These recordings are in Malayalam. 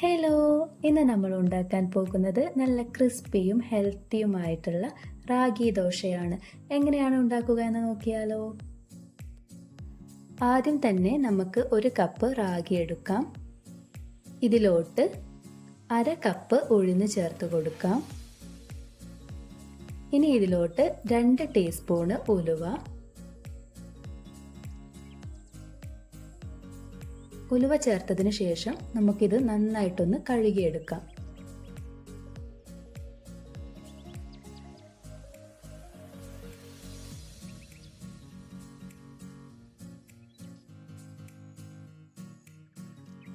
ഹലോ ഇന്ന് നമ്മൾ ഉണ്ടാക്കാൻ പോകുന്നത് നല്ല ക്രിസ്പിയും ഹെൽത്തിയുമായിട്ടുള്ള റാഗി ദോശയാണ്. എങ്ങനെയാണ് ഉണ്ടാക്കുക എന്ന് നോക്കിയാലോ? ആദ്യം തന്നെ നമുക്ക് ഒരു കപ്പ് റാഗി എടുക്കാം. ഇതിലോട്ട് അര കപ്പ് ഉഴുന്ന് ചേർത്ത് കൊടുക്കാം. ഇനി ഇതിലോട്ട് രണ്ട് ടീസ്പൂണ് ഉലുവ ഉലുവ ചേർത്തതിന് ശേഷം നമുക്കിത് നന്നായിട്ടൊന്ന് കഴുകിയെടുക്കാം.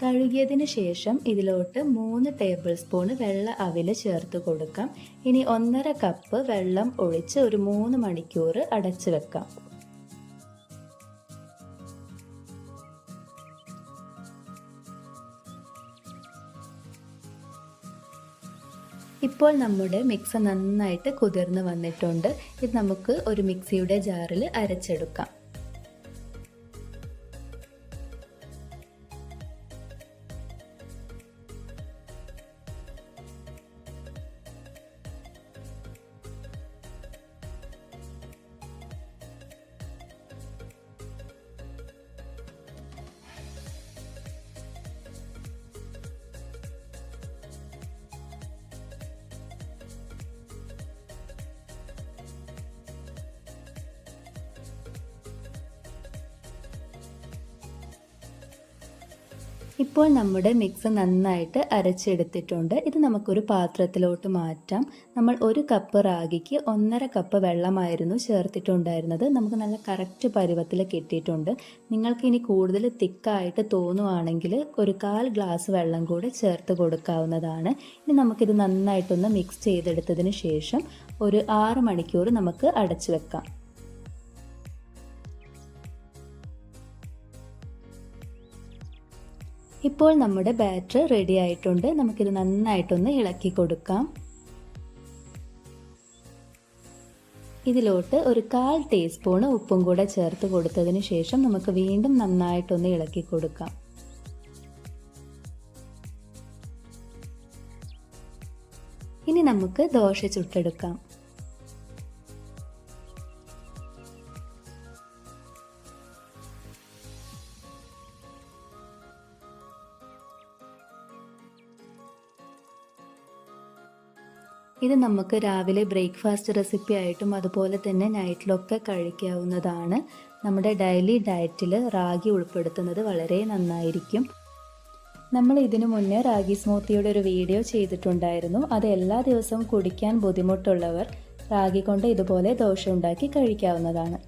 കഴുകിയതിന് ശേഷം ഇതിലോട്ട് മൂന്ന് ടേബിൾ സ്പൂൺ വെള്ള അവിൽ ചേർത്ത് കൊടുക്കാം. ഇനി ഒന്നര കപ്പ് വെള്ളം ഒഴിച്ച് ഒരു മൂന്ന് മണിക്കൂർ അടച്ചു വെക്കാം. ഇപ്പോൾ നമ്മുടെ മിക്സ് നന്നായിട്ട് കുതിർന്ന് വന്നിട്ടുണ്ട്. ഇത് നമുക്ക് ഒരു മിക്സിയുടെ ജാറിൽ അരച്ചെടുക്കാം. ഇപ്പോൾ നമ്മുടെ മിക്സ് നന്നായിട്ട് അരച്ചെടുത്തിട്ടുണ്ട്. ഇത് നമുക്കൊരു പാത്രത്തിലോട്ട് മാറ്റാം. നമ്മൾ ഒരു കപ്പ് റാഗിക്ക് ഒന്നര കപ്പ് വെള്ളമായിരുന്നു ചേർത്തിട്ടുണ്ടായിരുന്നത്. നമുക്ക് നല്ല കറക്റ്റ് പരുവത്തിൽ കിട്ടിയിട്ടുണ്ട്. നിങ്ങൾക്ക് ഇനി കൂടുതൽ തിക്കായിട്ട് തോന്നുവാണെങ്കിൽ ഒരു കാൽ ഗ്ലാസ് വെള്ളം കൂടെ ചേർത്ത് കൊടുക്കാവുന്നതാണ്. ഇനി നമുക്കിത് നന്നായിട്ടൊന്ന് മിക്സ് ചെയ്തെടുത്തതിന് ശേഷം ഒരു ആറ് മണിക്കൂർ നമുക്ക് അടച്ചു വെക്കാം. ഇപ്പോൾ നമ്മുടെ ബാറ്റർ റെഡി ആയിട്ടുണ്ട്. നമുക്കിത് നന്നായിട്ടൊന്ന് ഇളക്കി കൊടുക്കാം. ഇതിലോട്ട് ഒരു കാൽ ടീസ്പൂണ് ഉപ്പും കൂടെ ചേർത്ത് കൊടുത്തതിന് ശേഷം നമുക്ക് വീണ്ടും നന്നായിട്ടൊന്ന് ഇളക്കി കൊടുക്കാം. ഇനി നമുക്ക് ദോശ ചുട്ടെടുക്കാം. ഇത് നമുക്ക് രാവിലെ ബ്രേക്ക്ഫാസ്റ്റ് റെസിപ്പി ആയിട്ടും അതുപോലെ തന്നെ നൈറ്റിലൊക്കെ കഴിക്കാവുന്നതാണ്. നമ്മുടെ ഡെയിലി ഡയറ്റിൽ റാഗി ഉൾപ്പെടുത്തുന്നത് വളരെ നന്നായിരിക്കും. നമ്മൾ ഇതിനു മുന്നേ റാഗി സ്മൂത്തിയുടെ ഒരു വീഡിയോ ചെയ്തിട്ടുണ്ടായിരുന്നു. അത് എല്ലാ ദിവസവും കുടിക്കാൻ ബുദ്ധിമുട്ടുള്ളവർ റാഗി കൊണ്ട് ഇതുപോലെ ദോശ ഉണ്ടാക്കി കഴിക്കാവുന്നതാണ്.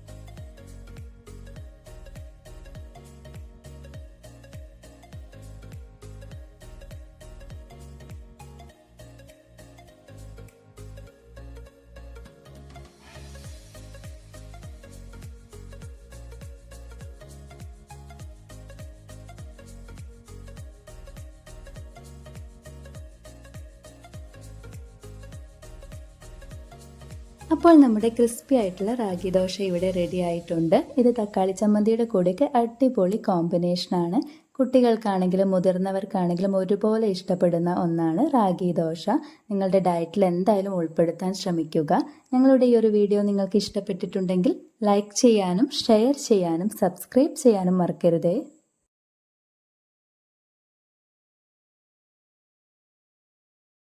അപ്പോൾ നമ്മുടെ ക്രിസ്പി ആയിട്ടുള്ള റാഗി ദോശ ഇവിടെ റെഡി ആയിട്ടുണ്ട്. ഇത് തക്കാളി ചമ്മന്തിയുടെ കൂടെയൊക്കെ അടിപൊളി കോമ്പിനേഷനാണ് കുട്ടികൾക്കാണെങ്കിലും മുതിർന്നവർക്കാണെങ്കിലും ഒരുപോലെ ഇഷ്ടപ്പെടുന്ന ഒന്നാണ് റാഗി ദോശ. നിങ്ങളുടെ ഡയറ്റിൽ എന്തായാലും ഉൾപ്പെടുത്താൻ ശ്രമിക്കുക. ഞങ്ങളുടെ ഈ ഒരു വീഡിയോ നിങ്ങൾക്ക് ഇഷ്ടപ്പെട്ടിട്ടുണ്ടെങ്കിൽ ലൈക്ക് ചെയ്യാനും ഷെയർ ചെയ്യാനും സബ്സ്ക്രൈബ് ചെയ്യാനും മറക്കരുതേ.